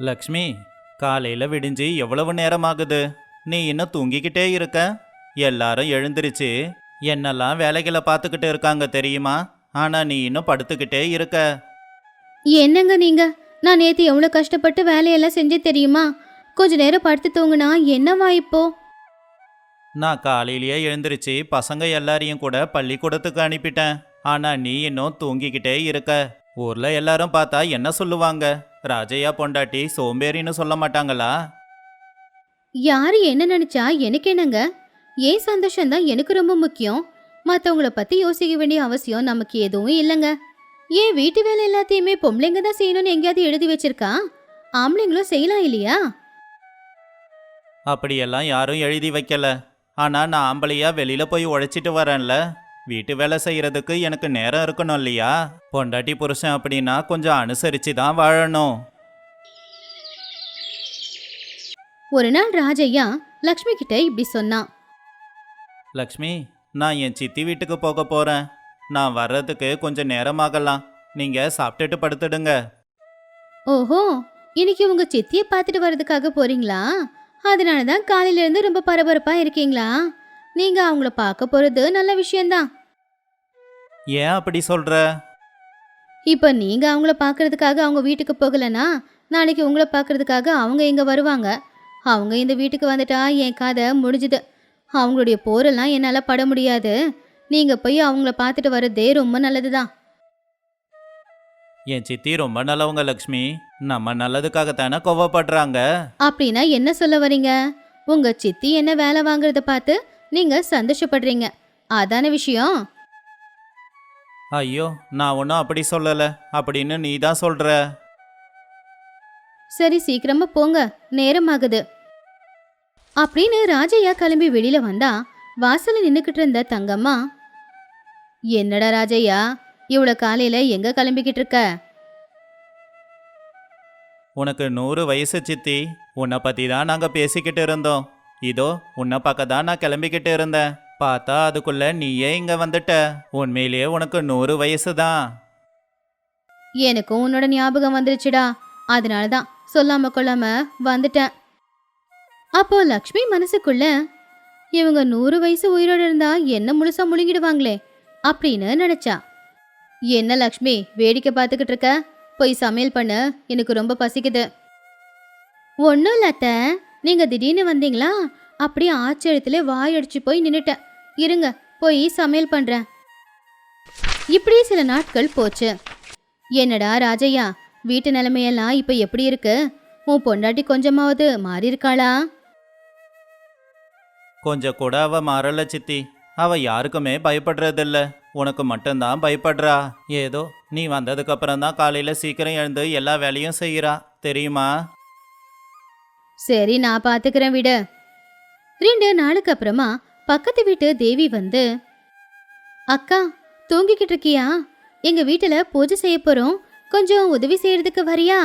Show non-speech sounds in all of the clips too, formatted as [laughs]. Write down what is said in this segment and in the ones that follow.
லக்ஷ்மி காலையில விடிஞ்சு எவ்வளவு நேரம் ஆகுது நீ இன்னும் தூங்கிக்கிட்டே இருக்க? எல்லாரும் எழுந்திருச்சு. என்னெல்லாம் வேலைகளை பார்த்துக்கிட்டு இருக்காங்க தெரியுமா? ஆனா நீ இன்னும் படுத்துக்கிட்டே இருக்க. என்னங்க நீங்க? நான் நேத்து எவ்வளவு கஷ்டப்பட்டு வேலையெல்லாம் செஞ்சு தெரியுமா? கொஞ்ச நேரம் படுத்து தூங்குனா என்னவா இப்போ? நான் காலையிலேயே எழுந்திருச்சு பசங்க எல்லாரையும் கூட பள்ளிக்கூடத்துக்கு அனுப்பிட்டேன். ஆனா நீ இன்னும் தூங்கிக்கிட்டே இருக்க. ஊர்ல எல்லாரும் பார்த்தா என்ன சொல்லுவாங்க? ராஜையா பொண்டாட்டி சோம்பேறின்னு சொல்ல மாட்டாங்களா? யாரு என்ன நினைச்சா எனக்கு என்னங்க? ஏன் சந்தோஷம் தான் எனக்கு ரொம்ப முக்கியம்? மத்தவங்கள பத்தி யோசிக்க வேண்டிய அவசியம் நமக்கு எதுவும் இல்லைங்க. ஏன் வீட்டு வேலை எல்லாத்தையுமே பொம்பளைங்க தான் செய்யணும்னு எங்கேயாவது எழுதி வச்சிருக்கா? ஆம்பளைங்களும் செய்யலாம் இல்லையா? அப்படியெல்லாம் யாரும் எழுதி வைக்கல. ஆனா நான் ஆம்பளையா வெளியில போய் உழைச்சிட்டு வரேன்ல. வீட்டு வேலை செய்யறதுக்கு எனக்கு நேரம் இருக்கணும் இல்லையா? பொண்டாட்டி புருஷன் அப்படின்னா கொஞ்சம் அனுசரிச்சு தான் வாழணும். ஒரு நாள் ராஜையா லக்ஷ்மி கிட்ட இப்படி சொன்னான் லக்ஷ்மி நான் என் சித்தி வீட்டுக்கு போக போறேன். நான் வர்றதுக்கு கொஞ்சம் நேரமாகலாம். நீங்க சாப்பிட்டுட்டு படுத்துடுங்க. ஓஹோ இன்னைக்கு உங்க சித்திய பார்த்துட்டு வர்றதுக்காக போறீங்களா? அதனால தான் காலையில இருந்து ரொம்ப பரபரப்பா இருக்கீங்களா? நீங்க அவங்கள பார்க்க போறது நல்ல விஷயம்தான். ஏன் அப்படி சொல்ற? இப்போ நீங்க அவங்கள பார்க்கறதுக்காக அவங்க வீட்டுக்கு போகலனா நாளைக்கு உங்களை பார்க்கறதுக்காக அவங்க இங்க வருவாங்க. அவங்க இந்த வீட்டுக்கு வந்துட்டா என் கதை முடிஞ்சுது. அவங்களுடைய போரெல்லாம் என்னால் பட முடியாது. நீங்க போய் அவங்கள பார்த்துட்டு வர்றதே ரொம்ப நல்லதுதான். என் சித்தி ரொம்ப நல்லவங்க லக்ஷ்மி. நம்ம நல்லதுக்காகத்தானே கோவப்படுறாங்க. அப்படின்னா என்ன சொல்ல வரீங்க? உங்க சித்தி என்ன வேலை வாங்குறத பார்த்து நீங்க சந்தோஷப்படுறீங்க. அதான விஷயம்? ஐயோ நான் ஒன்றும் அப்படி சொல்லல. அப்படின்னு நீ தான் சொல்ற? சரி சீக்கிரமா போங்க. நேரமாகுது. அப்படின்னு ராஜையா கிளம்பி வெளியில வந்தா வாசல்ல நின்னுக்கிட்டு இருந்த தங்கம்மா என்னடா ராஜையா இவ்வளவு காலையில எங்க கிளம்பிக்கிட்டு இருக்க? உனக்கு நூறு வயசு சித்தி. உன்னை பத்தி தான் நாங்க பேசிக்கிட்டு இருந்தோம். இதோ உன்னை பார்க்க தான் நான் கிளம்பிக்கிட்டு இருந்தேன். பார்த்தா அதுக்குள்ள நீயே இங்க வந்துட்ட. உண்மையிலேயே உனக்கு நூறு வயசு தான் எனக்கும் உன்னோட ஞாபகம் வந்துருச்சுடா. அதனால தான் சொல்லாம கொள்ளாம வந்துட்டேன். அப்போ லக்ஷ்மி மனசுக்குள்ள இவங்க நூறு வயசு உயிரோடு இருந்தா என்ன முழுசா முழுங்கிடுவாங்களே? அப்படின்னு நினைச்சா. என்ன லக்ஷ்மி வேடிக்கை பார்த்துக்கிட்டு இருக்க? போய் சமையல் பண்ண எனக்கு ரொம்ப பசிக்குது. ஒன்றும் இல்லாத்த நீங்கள் திடீர்னு வந்தீங்களா? அப்படியே ஆச்சரியத்துல வாயடிச்சு போய் நின்றுட்டேன் இருங்க போய் சமையல் பண்றேன். இப்படி சில நாட்கள் போச்சு. என்னடா ராஜையா வீட்டு நிலைமையெல்லாம் இப்ப எப்படி இருக்கு? உன் பொண்டாட்டி கொஞ்சமாவது மாறி இருக்காளா? கொஞ்சம் கூட அவ மாறல சித்தி. அவ யாருக்குமே பயப்படுறதில்ல. உனக்கு மட்டும்தான் பயப்படுறா. ஏதோ நீ வந்ததுக்கு அப்புறம் தான் காலையில சீக்கிரம் எழுந்து எல்லா வேலையும் செய்யறா. தெரியுமா? சரி நான் பாத்துக்கிறேன் விடு. ரெண்டு நாளுக்கு அப்புறமா பக்கத்து வீட்டு தேவி வந்து அக்கா தூங்கிக்கிட்டு இருக்கியா? எங்க வீட்டுல பூஜை செய்ய போறோம். கொஞ்சம் உதவி செய்யறதுக்கு வரியா?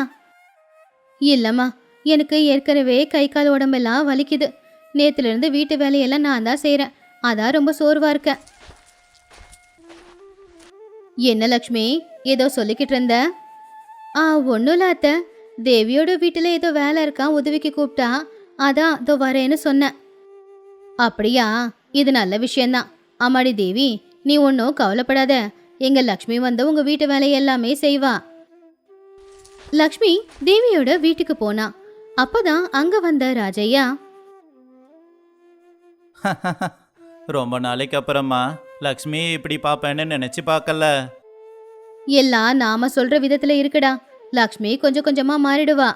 இல்லம்மா எனக்கு ஏற்கனவே கை கால் உடம்பெல்லாம் வலிக்குது. நேத்துல இருந்து வீட்டு வேலையெல்லாம் நான் தான் செய்கிறேன் அதான் ரொம்ப சோர்வா இருக்கேன் என்ன லக்ஷ்மி ஏதோ சொல்லிக்கிட்டு இருந்த? ஆ ஒன்றும் இல்லை அத்தை. தேவியோட வீட்டில் ஏதோ வேலை இருக்கான் உதவிக்கு கூப்பிட்டா. அதான் இதோ வரேன்னு சொன்னேன். அப்படியா? இது நல்ல விஷயம்தான் அம்மாடி தேவி நீ ஒன்றும் கவலைப்படாத. எங்க லக்ஷ்மி வந்து உங்க வீட்டு வேலை எல்லாமே செய்வா. லக்ஷ்மி தேவியோட வீட்டுக்கு போனா. அப்பதான் அங்க வந்த ராஜையா [laughs] ரொம்ப நாளைக்கு அப்புறமா லக்ஷ்மி இப்படி பாப்பேன்னு நினைச்சு பார்க்கல எல்லாம் நாம சொல்ற விதத்துல இருக்குடா. லக்ஷ்மி கொஞ்சம் கொஞ்சமா மாறிடுவா.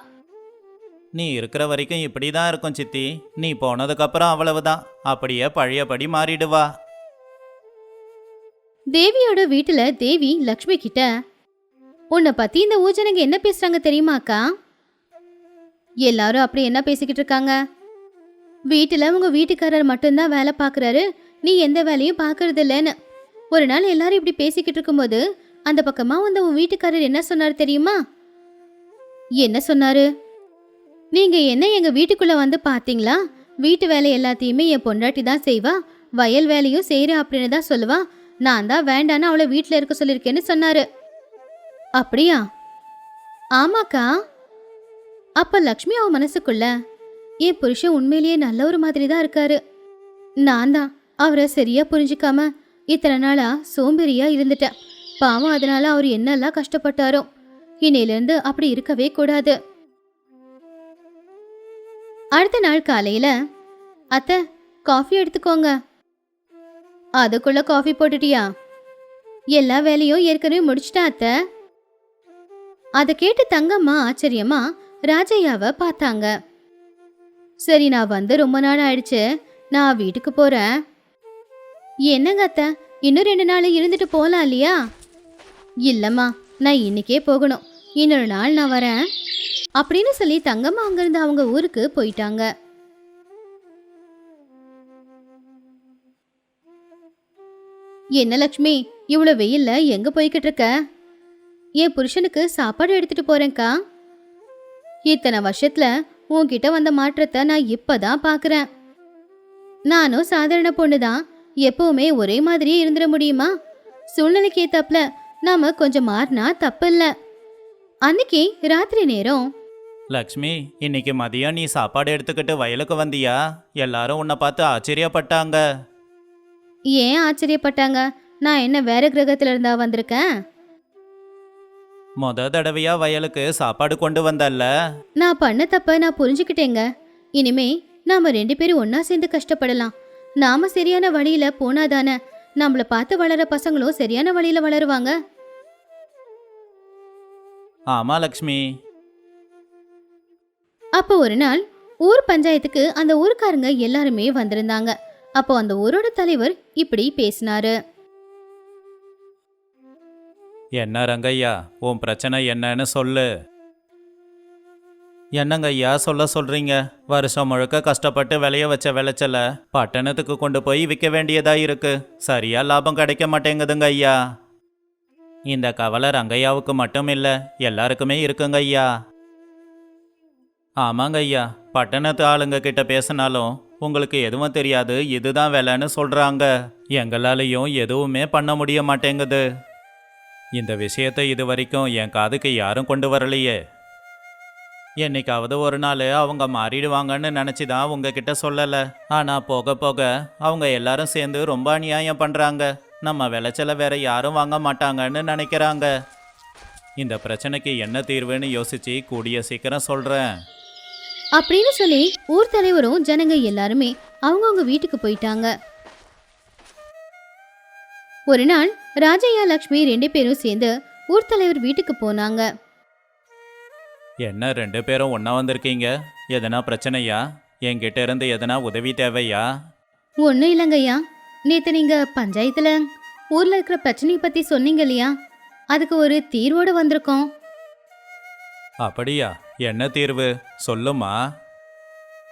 நீ இருக்கிற வரைக்கும் இப்படி தான் இருக்கும் சித்தி. நீ போனதுக்கப்புறம் அவ்வளவுதான். அப்படியே பழையபடி மாறிடுவா. தேவியோட வீட்டுல தேவி லக்ஷ்மி கிட்ட உன்னை பத்தி இந்த ஊஜனங்க என்ன பேசுறாங்க தெரியுமாக்கா எல்லாரும் அப்படி என்ன பேசிக்கிட்டு இருக்காங்க? வீட்டுல உங்க வீட்டுக்காரர் மட்டும்தான் வேலை பார்க்குறாரு. நீ எந்த வேலையும் பார்க்கறது இல்லைன்னு ஒரு நாள் எல்லாரும் இப்படி பேசிக்கிட்டு இருக்கும்போது அந்த பக்கமா வந்த உன் வீட்டுக்காரர் என்ன சொன்னார் தெரியுமா? என்ன சொன்னாரு? நீங்க என்ன எங்க வீட்டுக்குள்ள வந்து பாத்தீங்களா? வீட்டு வேலை எல்லாத்தையுமே என் பொண்டாட்டி தான் செய்வா. வயல் வேலையும் செய்கிறேன் அப்படின்னு தான் சொல்லுவா. நான் தான் வேண்டான்னு அவளை வீட்டில் இருக்க சொல்லியிருக்கேன்னு சொன்னாரு. அப்படியா? ஆமாக்கா. அப்ப லக்ஷ்மி அவன் மனசுக்குள்ள என் புருஷன் உண்மையிலேயே நல்ல ஒரு மாதிரி தான் இருக்காரு. நான் தான் அவரை சரியா புரிஞ்சுக்காம இத்தனை நாளா சோம்பேறியா இருந்துட்டேன். பாவம் அதனால அவர் என்னெல்லாம் கஷ்டப்பட்டாரோ இன்னையிலேருந்து அப்படி இருக்கவே கூடாது. அடுத்த நாள் காலையில அத்தை காஃபி எடுத்துக்கோங்க. அதுக்குள்ள காஃபி போட்டுட்டியா? எல்லா வேலையும் ஏற்கனவே முடிச்சிட்டா அத்தை. அதை கேட்டு தங்கம்மா ஆச்சரியமா ராஜையாவை பார்த்தாங்க. சரி நான் வந்து ரொம்ப நாள் ஆயிடுச்சு. நான் வீட்டுக்கு போறேன். என்னங்க அத்தை இன்னும் ரெண்டு நாள் இருந்துட்டு போகலாம் இல்லையா? இல்லைம்மா நான் இன்னைக்கே போகணும். இன்னொரு நாள் நான் வரேன். அப்படின்னு சொல்லி தங்கம்மா அங்கிருந்து அவங்க ஊருக்கு போயிட்டாங்க. என்ன லக்ஷ்மி இவ்வளோ வெயில்ல எங்க போய்கிட்டு இருக்க? என் புருஷனுக்கு சாப்பாடு எடுத்துட்டு போறேன்க்கா. இத்தனை வருஷத்துல உன்கிட்ட வந்த மாற்றத்தை நான் இப்பதான் பாக்குறேன். நானும் சாதாரண பொண்ணுதான். எப்பவுமே ஒரே மாதிரியே இருந்துட முடியுமா? சூழ்நிலைக்கு ஏத்தாப்புல நாம கொஞ்சம் மாறினா தப்பு இல்ல அன்னைக்கு ராத்திரி நேரம் லக்ஷ்மி இன்னைக்கு மதியம் நீ சாப்பாடு எடுத்துக்கிட்டு வயலுக்கு வந்தியா? எல்லாரும் உன்னை பார்த்து ஆச்சரியப்பட்டாங்க. ஏன் ஆச்சரியப்பட்டாங்க? நான் என்ன வேற கிரகத்துல இருந்தா வந்திருக்கேன்? முத தடவையா வயலுக்கு சாப்பாடு கொண்டு வந்தல்ல? நான் பண்ண தப்ப நான் புரிஞ்சுக்கிட்டேங்க. இனிமே நாம ரெண்டு பேரும் ஒண்ணா சேர்ந்து கஷ்டப்படலாம். நாம சரியான வழியில போனாதானே நம்மள பார்த்து வளர பசங்களும் சரியான வழியில வளருவாங்க. ஆமா லக்ஷ்மி அப்போ ஒரு நாள் ஊர் பஞ்சாயத்துக்கு அந்த ஊருக்காரங்க எல்லாருமே வந்திருந்தாங்க. அப்போ அந்த ஊரோட தலைவர் இப்படி பேசினாரு. என்ன ரங்கையா உன் பிரச்சனை என்னன்னு சொல்லு. என்னங்க ஐயா சொல்ல சொல்றீங்க? வருஷம் முழுக்க கஷ்டப்பட்டு விளைய வச்ச விளைச்சல பட்டணத்துக்கு கொண்டு போய் விற்க வேண்டியதா இருக்கு. சரியா லாபம் கிடைக்க மாட்டேங்குதுங்க ஐயா இந்த கவலை ரங்கையாவுக்கு மட்டும் இல்லை எல்லாருக்குமே இருக்குங்க ஐயா ஆமாங்க ஐயா. பட்டணத்து ஆளுங்க கிட்ட பேசினாலும் உங்களுக்கு எதுவும் தெரியாது. இதுதான் விலைன்னு சொல்கிறாங்க எங்களாலையும் எதுவுமே பண்ண முடிய மாட்டேங்குது. இந்த விஷயத்தை இது வரைக்கும் என் காதுக்கு யாரும் கொண்டு வரலையே. என்னைக்காவது ஒரு நாள் அவங்க மாறிடுவாங்கன்னு நினச்சி தான் உங்ககிட்ட சொல்லலை. ஆனால் போக போக அவங்க எல்லாரும் சேர்ந்து ரொம்ப அநியாயம் பண்ணுறாங்க நம்ம விளைச்சலை வேற யாரும் வாங்க மாட்டாங்கன்னு நினைக்கிறாங்க. இந்த பிரச்சனைக்கு என்ன தீர்வுன்னு யோசிச்சு கூடிய சீக்கிரம் சொல்கிறேன் அப்படின்னு சொல்லி ஊர் தலைவரும் ஜனங்க எல்லாருமே அவங்கவங்க வீட்டுக்கு போயிட்டாங்க. ஒரு நாள் ராஜையா லக்ஷ்மி ரெண்டு பேரும் சேர்ந்து ஊர் தலைவர் வீட்டுக்கு போனாங்க. என்ன ரெண்டு பேரும் ஒன்றா வந்திருக்கீங்க? எதனா பிரச்சனையா? என்கிட்ட இருந்து எதனா உதவி தேவையா? ஒன்றும் இல்லைங்கய்யா. நேற்று நீங்க பஞ்சாயத்துல ஊர்ல இருக்கிற பிரச்சனையை பத்தி சொன்னீங்க இல்லையா? அதுக்கு ஒரு தீர்வோடு வந்திருக்கோம். அப்படியா? என்ன தீர்வு? சொல்லுமா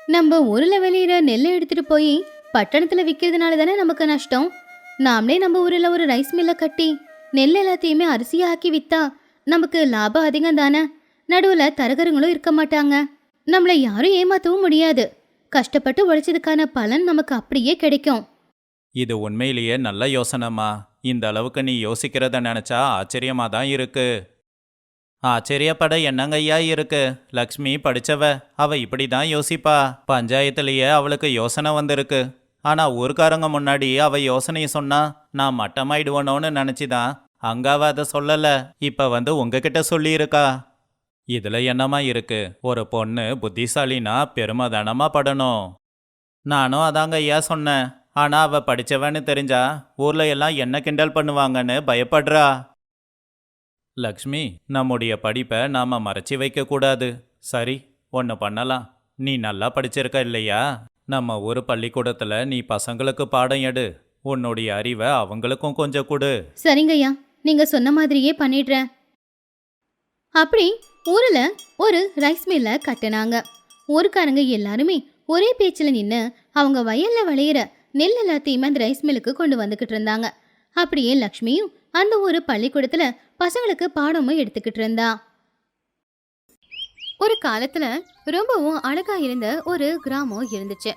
நம்ம ஊர்ல வெளியிற நெல்லை எடுத்துட்டு போய் பட்டணத்துல விற்கிறதுனால தானே நமக்கு நஷ்டம்? நாமளே நம்ம ஊர்ல ஒரு ரைஸ் மில்லை கட்டி நெல் எல்லாத்தையுமே அரிசியா ஆக்கி வித்தா நமக்கு லாபம் அதிகம் தானே? நடுவுல தரகருங்களும் இருக்க மாட்டாங்க. நம்மள யாரும் ஏமாத்தவும் முடியாது. கஷ்டப்பட்டு உழைச்சதுக்கான பலன் நமக்கு அப்படியே கிடைக்கும். இது உண்மையிலேயே நல்ல யோசனைமா இந்த அளவுக்கு நீ யோசிக்கிறத நினைச்சா ஆச்சரியமா தான் இருக்கு. ஆச்சரியப்பட என்னங்கய்யா இருக்கு? லக்ஷ்மி படிச்சவ அவ இப்படி தான் யோசிப்பா. பஞ்சாயத்துலயே அவளுக்கு யோசனை வந்திருக்கு. ஆனா ஊர்க்காரங்க முன்னாடி அவ யோசனையை சொன்னா நான் மட்டமாயிடுவனோன்னு நினைச்சிதான் அங்க அவ அதை சொல்லல. இப்ப வந்து உங்ககிட்ட சொல்லியிருக்கா. இதுல என்னமா இருக்கு? ஒரு பொண்ணு புத்திசாலினா பெருமதனமா படணும். நானும் அதாங்க ஐயா சொன்னேன். ஆனா அவ படிச்சவன்னு தெரிஞ்சா ஊர்ல எல்லாம் என்ன கிண்டல் பண்ணுவாங்கன்னு பயப்படுறா. லக்ஷ்மி நம்முடைய படிப்பை நாம மறைச்சி வைக்கக்கூடாது. சரி ஒன்று பண்ணலாம். நீ நல்லா படிச்சிருக்க இல்லையா? நம்ம ஒரு பள்ளிக்கூடத்தில் நீ பசங்களுக்கு பாடம் எடு. உன்னுடைய அறிவை அவங்களுக்கும் கொஞ்சம் கொடு. சரிங்கய்யா நீங்க சொன்ன மாதிரியே பண்ணிடுறேன். அப்படி ஊரில் ஒரு ரைஸ் மில்ல கட்டினாங்க. ஊருக்காரங்க எல்லாருமே ஒரே பேச்சில் நின்று அவங்க வயலில் விளையிற நெல் எல்லாத்தையுமே அந்த ரைஸ் மில்லுக்கு கொண்டு வந்துக்கிட்டு இருந்தாங்க. அப்படியே லக்ஷ்மியும் அந்த ஒரு பள்ளிக்கூடத்தில் பசங்களுக்கு பாடமும் எடுத்துக்கிட்டு இருந்தா. ஒரு காலத்துல ரொம்பவும் அழகா இருந்த ஒரு கிராமம் இருந்துச்சு.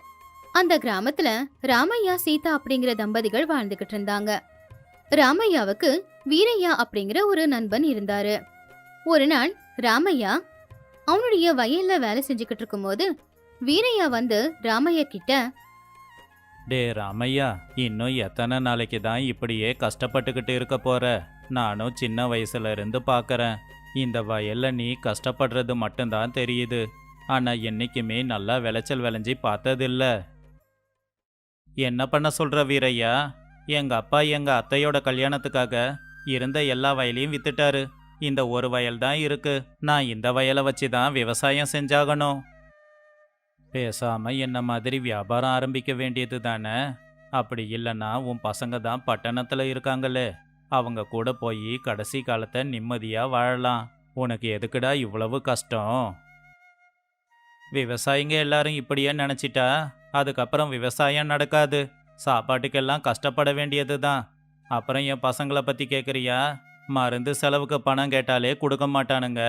அந்த கிராமத்துல ராமையா சீதா அப்படிங்கிற தம்பதிகள் வாழ்ந்துகிட்டு இருந்தாங்க. ராமையாவுக்கு வீரையா அப்படிங்கிற ஒரு நண்பன் இருந்தாரு. ஒரு நாள் ராமையா அவனுடைய வயல்ல வேலை செஞ்சுக்கிட்டு இருக்கும்போது வீரையா வந்து ராமையா கிட்ட டே ராமையா இன்னும் எத்தனை நாளைக்கு தான் இப்படியே கஷ்டப்பட்டுக்கிட்டு இருக்க போற? நானும் சின்ன வயசுல இருந்து பார்க்கறேன் இந்த வயல்ல நீ கஷ்டப்படுறது மட்டும்தான் தெரியுது. ஆனா என்னைக்குமே நல்லா விளைச்சல் விளைஞ்சி பார்த்ததில்ல. என்ன பண்ண சொல்ற வீரையா? எங்க அப்பா எங்க அத்தையோட கல்யாணத்துக்காக இருந்த எல்லா வயலையும் வித்துட்டாரு. இந்த ஒரு வயல் தான் இருக்கு. நான் இந்த வயலை வச்சு தான் விவசாயம் செஞ்சாகணும். பேசாம என்ன மாதிரி வியாபாரம் ஆரம்பிக்க வேண்டியது தானே? அப்படி இல்லைன்னா உன் பசங்க தான் பட்டணத்தில் இருக்காங்களே. அவங்க கூட போய் கடைசி காலத்தை நிம்மதியாக வாழலாம். உனக்கு எதுக்குடா இவ்வளவு கஷ்டம்? விவசாயிங்க எல்லாரும் இப்படியே நினச்சிட்டா அதுக்கப்புறம் விவசாயம் நடக்காது. சாப்பாட்டுக்கெல்லாம் கஷ்டப்பட வேண்டியது தான் அப்புறம் என் பசங்களை பற்றி கேட்குறியா மருந்து செலவுக்கு பணம் கேட்டாலே கொடுக்க மாட்டானுங்க.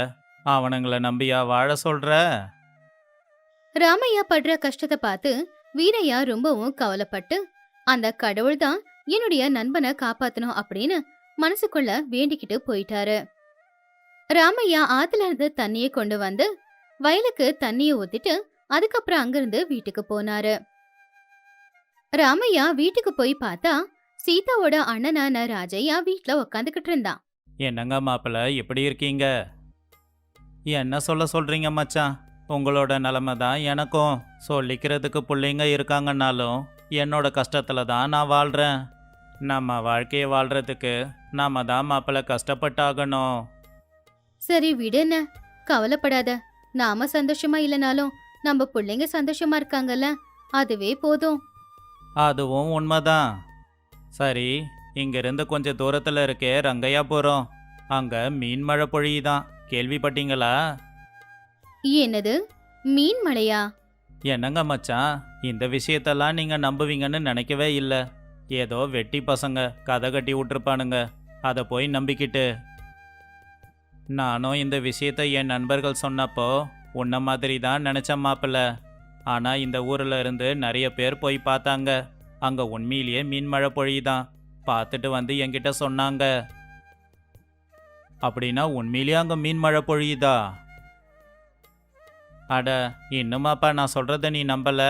அவனுங்களை நம்பியா வாழ சொல்ற? ராமையா படுற கஷ்டத்தை பார்த்து வீரையா ரொம்பவும் கவலைப்பட்டு அந்த கடவுள் தான் என்னுடைய நண்பனை காப்பாத்தணும் அப்படின்னு மனசுக்குள்ள வேண்டிக்கிட்டு போயிட்டாரு. ராமையா ஆத்துல இருந்து தண்ணியை கொண்டு வந்து வயலுக்கு தண்ணியை ஊத்திட்டு அதுக்கப்புறம் அங்கிருந்து வீட்டுக்கு போனாரு. ராமையா வீட்டுக்கு போய் பார்த்தா சீதாவோட அண்ணனான ராஜையா வீட்டுல உக்காந்துக்கிட்டு இருந்தான். என்னங்க மாப்பிள்ள எப்படி இருக்கீங்க? என்ன சொல்ல சொல்றீங்க மச்சான்? உங்களோட நிலமை தான் எனக்கும். சொல்லிக்கிறதுக்கு பிள்ளைங்க இருக்காங்கன்னாலும் என்னோட கஷ்டத்துல தான் நான் வாழ்றேன். நம்ம வாழ்க்கையை வாழ்றதுக்கு நாம தான் மாப்பிள்ள கஷ்டப்பட்டாகணும். சரி விடுன கவலைப்படாத. நாம சந்தோஷமா இல்லனாலும் நம்ம பிள்ளைங்க சந்தோஷமா இருக்காங்கல்ல? அதுவே போதும். அதுவும் உண்மைதான். சரி இங்கிருந்து கொஞ்சம் தூரத்தில் இருக்கே ரங்கையாபுரம். அங்க மீன் மழை பொழியுதான். கேள்விப்பட்டீங்களா? என்னது? மீன் மழையா? என்னங்க மச்சான் இந்த விஷயத்தெல்லாம் நீங்க நம்புவீங்கன்னு நினைக்கவே இல்லை. ஏதோ வெட்டி பசங்க கதை கட்டி விட்டுருப்பானுங்க. அதை போய் நம்பிக்கிட்டு. நானும் இந்த விஷயத்தை என் நண்பர்கள் சொன்னப்போ உன்ன மாதிரி தான் நினச்ச மாப்பிள்ள. ஆனால் இந்த ஊரில் இருந்து நிறைய பேர் போய் பார்த்தாங்க. அங்கே உண்மையிலேயே மீன் மழை பொழியுதான். பார்த்துட்டு வந்து என்கிட்ட சொன்னாங்க. அப்படின்னா உண்மையிலேயே அங்கே மீன் மழை பொழியுதா? அட இன்னுமாப்பா நான் சொல்கிறத நீ நம்பல.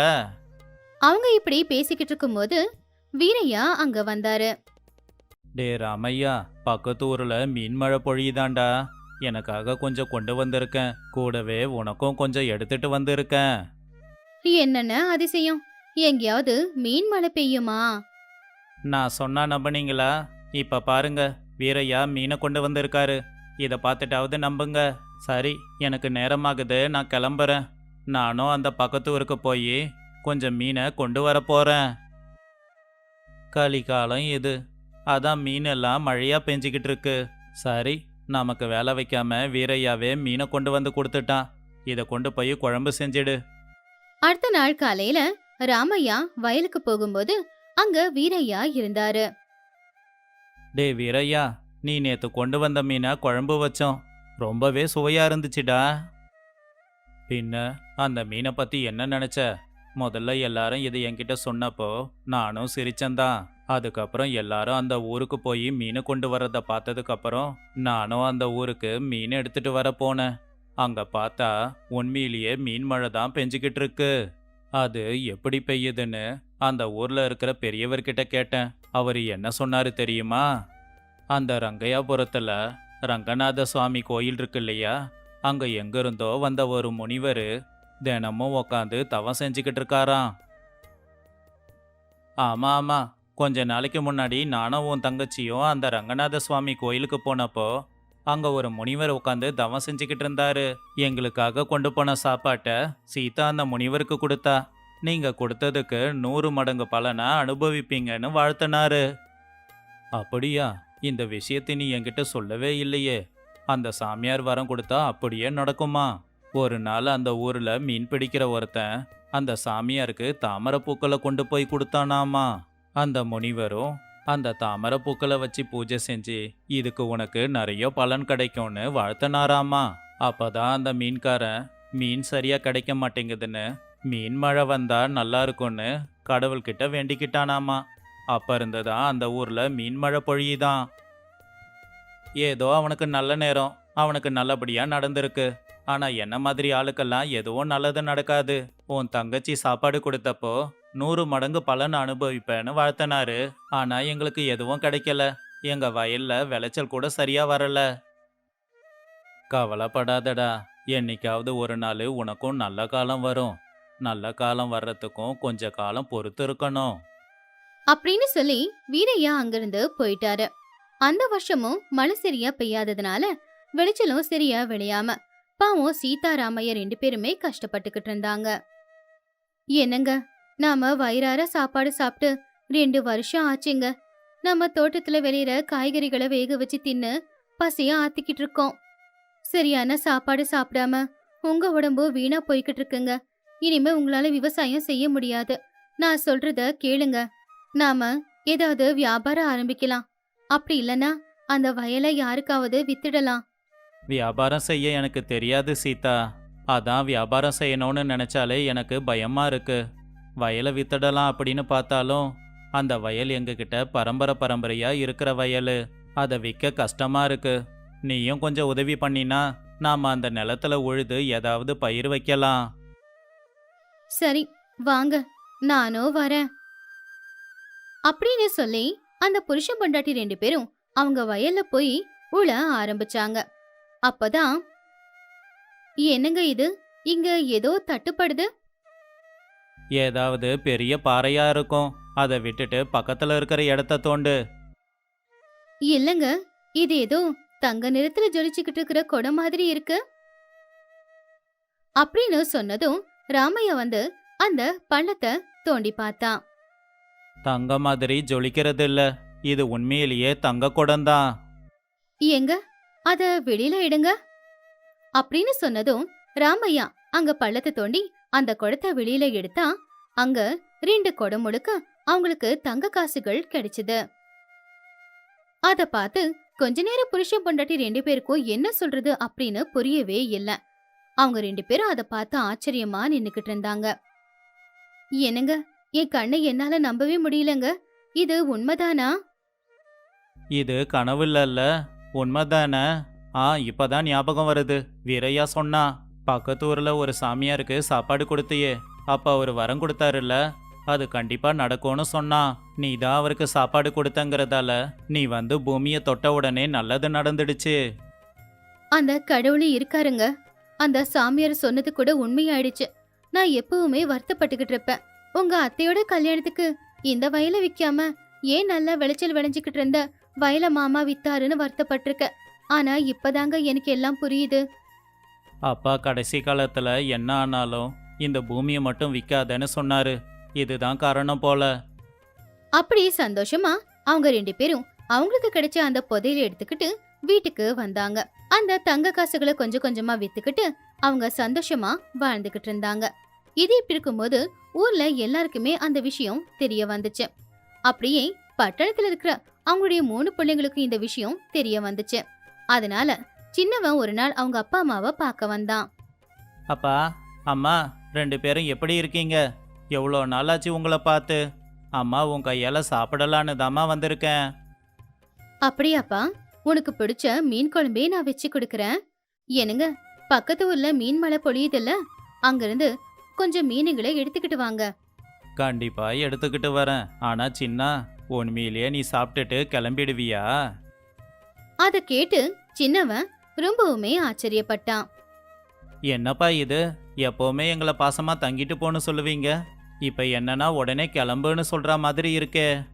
அவங்க இப்படி பேசிக்கிட்டு இருக்கும்போது வீரையா அங்க வந்தாரு. டே ராமையா பக்கத்து ஊரில் மீன் மழை பொழியுதாண்டா. எனக்காக கொஞ்சம் கொண்டு வந்திருக்கேன். கூடவே உனக்கும் கொஞ்சம் எடுத்துட்டு வந்திருக்கேன். என்னென்ன அதிசயம்? எங்கேயாவது மீன் மழை பெய்யுமா? நான் சொன்னா நம்புனீங்களா? இப்ப பாருங்க வீரையா மீனை கொண்டு வந்திருக்காரு. இதை பார்த்துட்டாவது நம்புங்க. சரி எனக்கு நேரமாகுது நான் கிளம்புறேன். நானும் அந்த பக்கத்து ஊருக்கு போய் கொஞ்சம் மீனை கொண்டு வர போறேன். காலம் இது. அதான் மீன் எல்லாம் மழையா பெஞ்சிக்கிட்டு இருக்கு சரி நமக்கு வேலை வைக்காம வீரையாவே மீனை கொண்டு வந்து கொடுத்துட்டான். இதை கொண்டு போய் குழம்பு செஞ்சிடு. அடுத்த நாள் காலையில ராமையா வயலுக்கு போகும்போது அங்க வீரையா இருந்தாரு. டே வீரையா நீ நேத்து கொண்டு வந்த மீனை குழம்பு வச்சோம். ரொம்பவே சுவையா இருந்துச்சுடா. பின்ன அந்த மீனை பத்தி என்ன நினைச்ச? முதல்ல எல்லாரும் இது என்கிட்ட சொன்னப்போ நானும் சிரிச்சேன்தான். அதுக்கப்புறம் எல்லாரும் அந்த ஊருக்கு போய் மீன் கொண்டு வர்றதை பார்த்ததுக்கப்புறம் நானும் அந்த ஊருக்கு மீன் எடுத்துட்டு வர போனேன். அங்க பார்த்தா உண்மையிலேயே மீன் மழை தான் பெஞ்சுக்கிட்டு இருக்கு. அது எப்படி பெய்யுதுன்னு அந்த ஊர்ல இருக்கிற பெரியவர்கிட்ட கேட்டேன். அவர் என்ன சொன்னாரு தெரியுமா? அந்த ரங்கையாபுரத்துல ரங்கநாத சுவாமி கோயில் இருக்கு இல்லையா? அங்க எங்கிருந்தோ வந்த ஒரு முனிவர் தினமும் உக்காந்து தவம் செஞ்சுக்கிட்டு இருக்காராம் ஆமாம் ஆமாம் கொஞ்ச நாளைக்கு முன்னாடி நானும் உன் தங்கச்சியும் அந்த ரங்கநாத சுவாமி கோயிலுக்கு போனப்போ அங்கே ஒரு முனிவர் உட்காந்து தவம் செஞ்சுக்கிட்டு இருந்தாரு எங்களுக்காக கொண்டு போன சாப்பாட்டை சீதா அந்த முனிவருக்கு கொடுத்தா. நீங்கள் கொடுத்ததுக்கு நூறு மடங்கு பலனை அனுபவிப்பீங்கன்னு வாழ்த்தினாரு. அப்படியா? இந்த விஷயத்தை நீ என்கிட்ட சொல்லவே இல்லையே. அந்த சாமியார் வரம் கொடுத்தா அப்படியே நடக்குமா? ஒரு நாள் அந்த ஊரில் மீன் பிடிக்கிற ஒருத்தன் அந்த சாமியாருக்கு தாமரை பூக்களை கொண்டு போய் கொடுத்தானாமா. அந்த முனிவரும் அந்த தாமரை பூக்களை வச்சு பூஜை செஞ்சு இதுக்கு உனக்கு நிறைய பலன் கிடைக்கும்னு வாழ்த்தினாராமா. அப்பதான் அந்த மீன்காரன் மீன் சரியா கிடைக்க மாட்டேங்குதுன்னு மீன் மழை வந்தா நல்லா இருக்கும்னு கடவுள்கிட்ட வேண்டிக்கிட்டானாமா. அப்ப இருந்ததா அந்த ஊர்ல மீன் மழை பொழியுதான். ஏதோ அவனுக்கு நல்ல நேரம் அவனுக்கு நல்லபடியா நடந்திருக்கு. ஆனா என்ன மாதிரி ஆளுக்கெல்லாம் எதுவும் நல்லது நடக்காது. உன் தங்கச்சி சாப்பாடு கொடுத்தப்போ நூறு மடங்கு பலன் அனுபவிப்பேன்னு வாழ்த்தினாரு. ஆனா எங்களுக்கு எதுவும் கிடைக்கல. எங்க வயல்ல விளைச்சல் கூட சரியா வரல. கவலைப்படாதடா. என்னைக்காவது ஒரு நாள் உனக்கும் நல்ல காலம் வரும். நல்ல காலம் வர்றதுக்கும் கொஞ்ச காலம் பொறுத்து இருக்கணும். அப்படின்னு சொல்லி வீரையா அங்கிருந்து போயிட்டாரு. அந்த வருஷமும் மழை சரியா பெய்யாததுனால விளைச்சலும் சரியா விளையாம அப்பாவும் சீதாராமையா ரெண்டு பேருமே கஷ்டப்பட்டுக்கிட்டு இருந்தாங்க. என்னங்க நாம வயிறார சாப்பாடு சாப்பிட்டு ரெண்டு வருஷம் ஆச்சுங்க. நம்ம தோட்டத்துல விளையிற காய்கறிகளை வேக வச்சு தின்னு பசியா ஆத்திக்கிட்டு இருக்கோம். சரியான சாப்பாடு சாப்பிடாம உங்க உடம்பு வீணா போய்கிட்டு இருக்குங்க. இனிமே உங்களால விவசாயம் செய்ய முடியாது. நான் சொல்றத கேளுங்க. நாம ஏதாவது வியாபாரம் ஆரம்பிக்கலாம். அப்படி இல்லனா அந்த வயலை யாருக்காவது வித்துடலாம். வியாபாரம் செய்ய எனக்கு தெரியாது சீதா. அதான் வியாபாரம் செய்யணும்னு நினைச்சாலே எனக்கு பயமா இருக்கு. வயலை வித்துடலாம் அப்படின்னு பார்த்தாலும் அந்த வயல் எங்ககிட்ட பரம்பரை பரம்பரையா இருக்கிற வயல். அதை விற்க கஷ்டமா இருக்கு. நீயும் கொஞ்சம் உதவி பண்ணினா நாம அந்த நிலத்துல உழுது ஏதாவது பயிர் வைக்கலாம். சரி வாங்க. நானும் வரேன். அப்படின்னு சொல்லி அந்த புருஷன் பொண்டாட்டி ரெண்டு பேரும் அவங்க வயல்ல போய் உழ ஆரம்பிச்சாங்க. அப்பதான். என்னங்க இது? இங்க ஏதோ தட்டுப்படுது. ஏதாவது பெரிய பாறையா இருக்கும். அதை விட்டுட்டு பக்கத்துல இருக்கிற இடத்த தோண்டு. இல்லங்க இது ஏதோ தங்க நிறத்துல ஜொலிச்சுக்கிட்டு இருக்கிற குடம் மாதிரி இருக்கு. அப்படின்னு சொன்னதும் ராமையா வந்து அந்த பள்ளத்தை தோண்டி பார்த்தான் தங்க மாதிரி ஜொலிக்கிறது இல்ல இது உண்மையிலேயே தங்க குடம்தான் எங்க அத வெளியில எடுங்க அப்படின்னு சொன்னதும் ராமையா அங்க பள்ளத்தை தோண்டி அந்த குடத்தை வெளியில எடுத்தா அங்க ரெண்டு குடம் முழுக்க அவங்களுக்கு தங்க காசுகள் கிடைச்சது. அத பார்த்து கொஞ்ச நேரம் புருஷன் பொண்டாட்டி ரெண்டு பேருக்கும் என்ன சொல்றது அப்படின்னு புரியவே இல்ல. அவங்க ரெண்டு பேரும் அத பார்த்து ஆச்சரியமா நின்னுக்கிட்டு இருந்தாங்க. என்னங்க என் கண்ணை என்னால நம்பவே முடியலங்க. இது உண்மைதானா? இது கனவு இல்ல. உண்மைதானே? ஆ இப்பதான் ஞாபகம் வருது. வீரையா சொன்னா பக்கத்து ஊர்ல ஒரு சாமியாருக்கு சாப்பாடு கொடுத்தியே. அப்ப அவர் வரம் கொடுத்தாருல்ல? அது கண்டிப்பா நடக்கும்னு சொன்னா நீ தான் அவருக்கு சாப்பாடு கொடுத்தங்கிறதால நீ வந்து பூமியை தொட்ட உடனே நல்லது நடந்துடுச்சு. அந்த கடவுளே இருக்காருங்க. அந்த சாமியார் சொன்னது கூட உண்மையாயிடுச்சு. நான் எப்பவுமே வருத்தப்பட்டுக்கிட்டு இருப்பேன். உங்க அத்தையோட கல்யாணத்துக்கு இந்த வயலை விக்காம ஏன் நல்லா விளைச்சல் விளைஞ்சுக்கிட்டு இருந்த வயலை மாமா வித்தாருன்னு வருத்தப்பட்டிருக்க. ஆனா இப்பதாங்க எனக்கு எல்லாம் புரியுது. அப்பா கடைசி காலத்துல என்ன ஆனாலும் இந்த பூமியை மட்டும் விற்காதன்னு சொன்னாரு. இதுதான் காரணம் போல. அப்படி சந்தோஷமா அவங்க ரெண்டு பேரும் அவங்களுக்கு கிடைச்ச அந்த புதையலை எடுத்துக்கிட்டு வீட்டுக்கு வந்தாங்க. அந்த தங்க காசுகளை கொஞ்சம் கொஞ்சமா வித்துக்கிட்டு அவங்க சந்தோஷமா வாழ்ந்துகிட்டு இருந்தாங்க. இது இப்படி இருக்கும்போது ஊர்ல எல்லாருக்குமே அந்த விஷயம் தெரிய வந்துச்சு. அப்படியே பட்டணத்துல இருக்கிற அவங்களுடைய மூணு பிள்ளைங்களுக்கும் இந்த விஷயம் தெரிய வந்துச்சு. அதனால சின்னவன் ஒரு நாள் அவங்க அப்பா அம்மாவை பார்க்க வந்தான். அப்பா அம்மா ரெண்டு பேரும் எப்படி இருக்கீங்க? எவ்வளோ நாளாச்சு உங்களை பார்த்து? அம்மா உன் கையால் சாப்பிடலான்னு தாம்மா வந்திருக்கேன். அப்படியாப்பா உனக்கு பிடிச்ச மீன் குழம்பே நான் வச்சு கொடுக்கறேன். என்னங்க பக்கத்து ஊர்ல மீன் மழை பொழியுதுல்ல? அங்கிருந்து கொஞ்சம் மீனுங்களை எடுத்துக்கிட்டு வாங்க. கண்டிப்பா எடுத்துக்கிட்டு வரேன். ஆனா சின்ன உண்மையிலேயே நீ சாப்பிட்டுட்டு கிளம்பிடுவியா? அத கேட்டு சின்னவன் ரொம்பவுமே ஆச்சரியப்பட்டான். என்னப்பா இது? எப்பவுமே எங்களை பாசமா தங்கிட்டு போன்னு சொல்லுவீங்க. இப்ப என்னன்னா உடனே கிளம்புன்னு சொல்ற மாதிரி இருக்கே.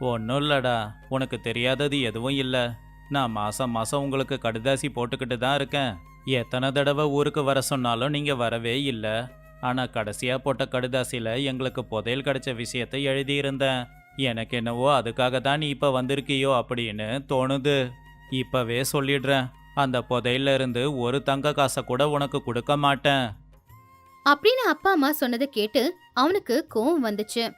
ஒன்றும் இல்லடா. உனக்கு தெரியாதது எதுவும் இல்லை. நான் மாசம் மாசம் உங்களுக்கு கடுதாசி போட்டுக்கிட்டு தான் இருக்கேன். எத்தனை தடவை ஊருக்கு வர சொன்னாலும் நீங்க வரவே இல்லை. ஆனா கடைசியா போட்ட கடுதாசியில எங்களுக்கு புதையல் கிடைச்ச விஷயத்தை எழுதியிருந்தேன். எனக்கு என்னவோ அதுக்காக தான் நீ இப்ப வந்திருக்கியோ அப்படின்னு தோணுது. இப்பவே சொல்லிடுறேன். அந்த புதையில இருந்து ஒரு தங்க காசை கூட உனக்கு கொடுக்க மாட்டேன். அப்படின்னு அப்பா அம்மா சொன்னதை கேட்டு அவனுக்கு கோவம் வந்துச்சு.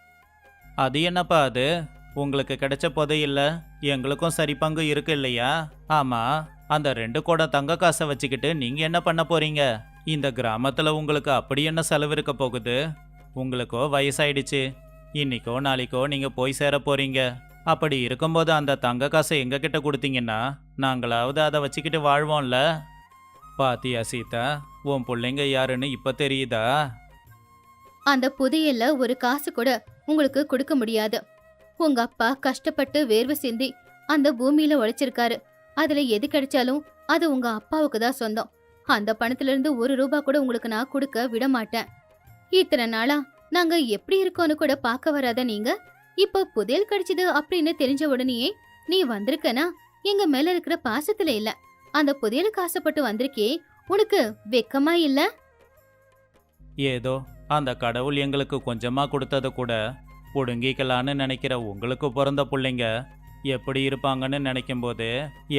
அது என்னப்பா அது? உங்களுக்கு கிடைச்ச புதையில்ல எங்களுக்கும் சரி பங்கு இருக்கு இல்லையா? ஆமா அந்த ரெண்டு குடம் தங்க காசை வச்சுக்கிட்டு நீங்க என்ன பண்ண போறீங்க? இந்த கிராமத்துல உங்களுக்கு அப்படி என்ன செலவு இருக்க போகுது? உங்களுக்கோ வயசாயிடுச்சு. இன்னைக்கோ நாளைக்கோ நீங்க போய் சேர போறீங்க. அப்படி இருக்கும்போது அந்த தங்க காசை எங்க கிட்ட கொடுத்தீங்கன்னா நாங்களாவது அதை வச்சுக்கிட்டு வாழ்வோம்ல. பாத்தியா சீதா உன் பிள்ளைங்க யாருன்னு இப்ப தெரியுதா? அந்த புதையல்ல ஒரு காசு கூட உங்களுக்கு கொடுக்க முடியாது. உங்க அப்பா கஷ்டப்பட்டு வேர்வை சிந்தி அந்த பூமியில உழைச்சிருக்காரு. அதுல எது கிடைச்சாலும் அது உங்க அப்பாவுக்கு தான் சொந்தம். அந்த பணத்துல இருந்து ஒரு ரூபா கூட உங்களுக்கு நான் கொடுக்க விட மாட்டேன் இத்தனை நாளா நாங்க எப்படி இருக்கோம்னு கூட பார்க்க வராத நீங்க? இப்ப புதையல் கிடைச்சது அப்படின்னு தெரிஞ்ச உடனேயே நீ வந்திருக்கனா? எங்க மேல இருக்கிற பாசத்துல இல்ல. அந்த புதையலுக்கு ஆசைப்பட்டு வந்திருக்கே உனக்கு வெக்கமா இல்ல? ஏதோ அந்த கடவுள் எங்களுக்கு கொஞ்சமா கொடுத்தது கூட ஒடுங்கிக்கலான்னு நினைக்கிற உங்களுக்கு பிறந்த பிள்ளைங்க எப்படி இருப்பாங்கன்னு நினைக்கும் போது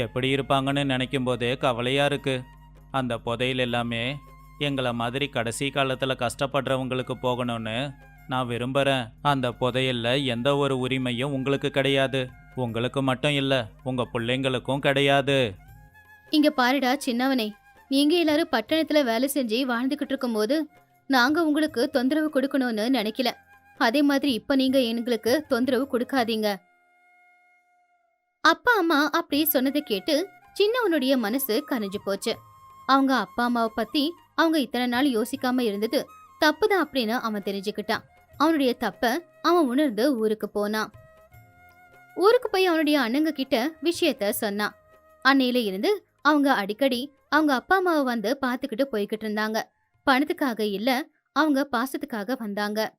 எப்படி இருப்பாங்கன்னு நினைக்கும் போதே கவலையா இருக்கு. அந்த புதையல் எல்லாமே எங்களை மாதிரி கடைசி காலத்தில் கஷ்டப்படுறவங்களுக்கு போகணும்னு நான் விரும்புகிறேன் அந்த புதையல்ல எந்த ஒரு உரிமையும் உங்களுக்கு கிடையாது. உங்களுக்கு மட்டும் இல்லை உங்கள் பிள்ளைங்களுக்கும் கிடையாது. இங்க பாருடா சின்னவனே. நீங்க எல்லாரும் பட்டணத்துல வேலை செஞ்சு வாழ்ந்துகிட்டு இருக்கும்போது நாங்க உங்களுக்கு தொந்தரவு கொடுக்கணும்னு நினைக்கல. அதே மாதிரி இப்ப நீங்க எங்களுக்கு தொந்தரவு கொடுக்காதீங்க. அப்பா அம்மா அப்படி சொன்னதை கேட்டு சின்னவனுடைய மனசு கரைஞ்சு போச்சு. அவங்க அப்பா அம்மாவை பத்தி அவங்க இத்தனை நாள் யோசிக்காம இருந்தது தப்புதான் அப்படின்னு அவன் தெரிஞ்சுக்கிட்டான். அவனுடைய தப்ப அவன் உணர்ந்து ஊருக்கு போனான். ஊருக்கு போய் அவனுடைய அண்ணங்க கிட்ட விஷயத்த சொன்னான். அன்னையில இருந்து அவங்க அடிக்கடி அவங்க அப்பா அம்மாவை வந்து பார்த்துக்கிட்டு போய்கிட்டு இருந்தாங்க. பணத்துக்காக இல்ல அவங்க பாசத்துக்காக வந்தாங்க.